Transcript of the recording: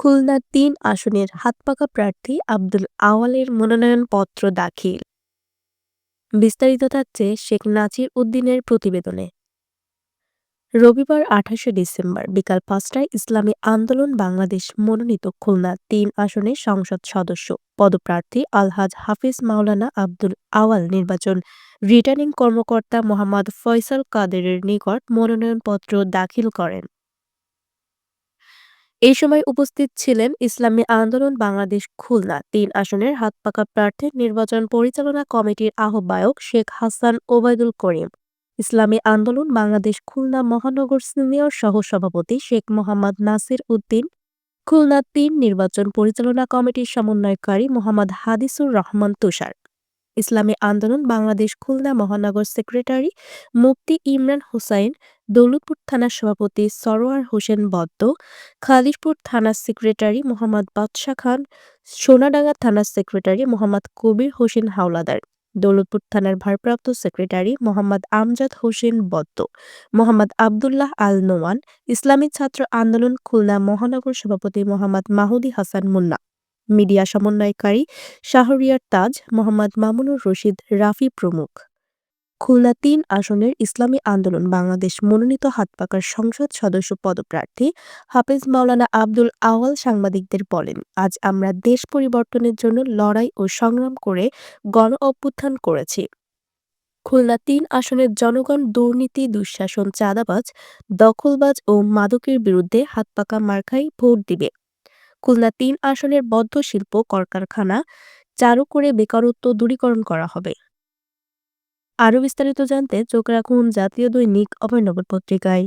খুলনা তিন আসনের হাতপাকা প্রার্থী আব্দুল আওয়ালের মনোনয়নপত্র দাখিল। বিস্তারিত থাকছে শেখ নাজির উদ্দিনের প্রতিবেদনে। রবিবার আঠাশে ডিসেম্বর বিকাল পাঁচটায় ইসলামী আন্দোলন বাংলাদেশ মনোনীত খুলনা তিন আসনের সংসদ সদস্য পদপ্রার্থী আলহাজ হাফিজ মাওলানা আব্দুল আওয়াল নির্বাচন রিটার্নিং কর্মকর্তা মোহাম্মদ ফয়সাল কাদেরের নিকট মনোনয়নপত্র দাখিল করেন। এই সময় উপস্থিত ছিলেন ইসলামী আন্দোলন বাংলাদেশ খুলনা। তিন আসনের হাতপাকা প্রার্থীর নির্বাচন পরিচালনা কমিটির আহ্বায়ক শেখ হাসান ওবায়দুল করিম। ইসলামী আন্দোলন বাংলাদেশ খুলনা মহানগর সিনিয়র সহসভাপতি শেখ মোহাম্মদ নাসির উদ্দিন। খুলনা তিন নির্বাচন পরিচালনা কমিটির সমন্বয়কারী মোহাম্মদ হাদিসুর রহমান তুষার। ইসলামী আন্দোলন, বাংলাদেশ খুলনা মহানগর সেক্রেটারি, মুফতি ইমরান হুসাইন, দৌলতপুর থানার সভাপতি সরোয়ার হোসেন বদ্দ, খালিশপুর থানার সেক্রেটারি মোহাম্মদ বাদশা খান, সোনাডাঙ্গা থানার সেক্রেটারি মোহাম্মদ কবির হোসেন হাওলাদার, দৌলতপুর থানার ভারপ্রাপ্ত সেক্রেটারি মোহাম্মদ আমজাদ হোসেন বদ্দ, মোহাম্মদ আবদুল্লাহ আল নোমান, ইসলামী ছাত্র আন্দোলন খুলনা মহানগর সভাপতি মোহাম্মদ মাহুদি হাসান মুন্না। মিডিয়া সমন্বয়কারী শাহরিয়ার তাজ, মোহাম্মদ মামুনুর রশিদ, রাফি প্রমুখ। খুলনা তিন আসনের ইসলামী আন্দোলন বাংলাদেশ মনোনীত হাতপাকার সংসদ সদস্য পদপ্রার্থী হাফেজ মাওলানা আব্দুল আওয়াল সাংবাদিকদের বলেন, আজ আমরা দেশ পরিবর্তনের জন্য লড়াই ও সংগ্রাম করে গণ অভ্যুত্থান করেছি। খুলনা তিন আসনের জনগণ দুর্নীতি, দুঃশাসন, চাঁদাবাজ, দখলবাজ ও মাদকের বিরুদ্ধে হাতপাকা মার্কাই ভোট দিবে। খুলনা তিন আসনের বদ্ধ শিল্প কলকারখানা চালু করে বেকারত্ব দূরীকরণ করা হবে। আরও বিস্তারিত জানতে চোখ রাখুন জাতীয় দৈনিক অভয়নগর পত্রিকায়।